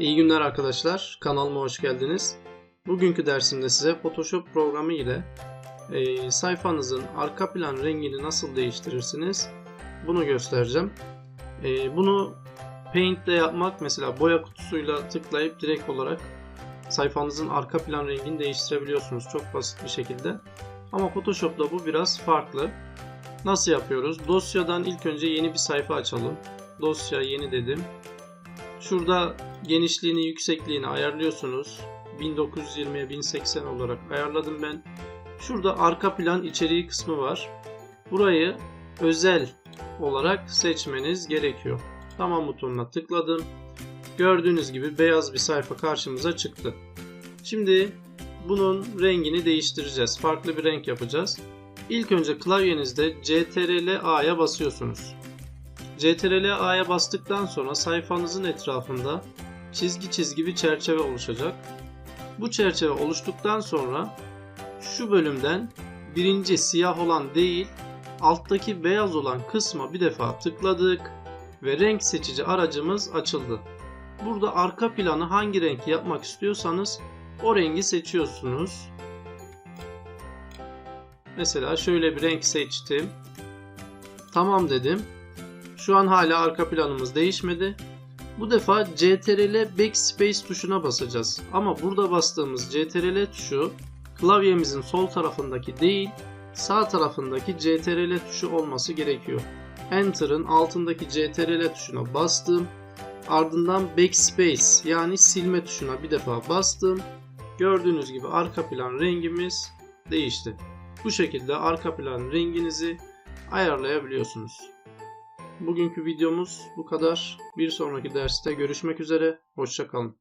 İyi günler arkadaşlar. Kanalıma hoş geldiniz. Bugünkü dersimde size Photoshop programı ile e, sayfanızın arka plan rengini nasıl değiştirirsiniz bunu göstereceğim. E, bunu Paint ile yapmak mesela boya kutusuyla tıklayıp direkt olarak sayfanızın arka plan rengini değiştirebiliyorsunuz çok basit bir şekilde. Ama Photoshop'ta bu biraz farklı. Nasıl yapıyoruz? Dosyadan ilk önce yeni bir sayfa açalım. Dosya yeni dedim. Şurada genişliğini, yüksekliğini ayarlıyorsunuz. 1920'ye 1080 olarak ayarladım ben. Şurada arka plan içeriği kısmı var. Burayı özel olarak seçmeniz gerekiyor. Tamam butonuna tıkladım. Gördüğünüz gibi beyaz bir sayfa karşımıza çıktı. Şimdi bunun rengini değiştireceğiz. Farklı bir renk yapacağız. İlk önce klavyenizde CTRL A'ya basıyorsunuz. CTRL A'ya bastıktan sonra sayfanızın etrafında çizgi çizgi bir çerçeve oluşacak. Bu çerçeve oluştuktan sonra şu bölümden birinci siyah olan değil alttaki beyaz olan kısma bir defa tıkladık ve renk seçici aracımız açıldı. Burada arka planı hangi renk yapmak istiyorsanız o rengi seçiyorsunuz. Mesela şöyle bir renk seçtim. Tamam dedim. Şu an hala arka planımız değişmedi. Bu defa CTRL Backspace tuşuna basacağız. Ama burada bastığımız CTRL tuşu klavyemizin sol tarafındaki değil, sağ tarafındaki CTRL tuşu olması gerekiyor. Enter'ın altındaki CTRL tuşuna bastım. Ardından Backspace yani silme tuşuna bir defa bastım. Gördüğünüz gibi arka plan rengimiz değişti. Bu şekilde arka plan renginizi ayarlayabiliyorsunuz. Bugünkü videomuz bu kadar. Bir sonraki derste görüşmek üzere. Hoşçakalın.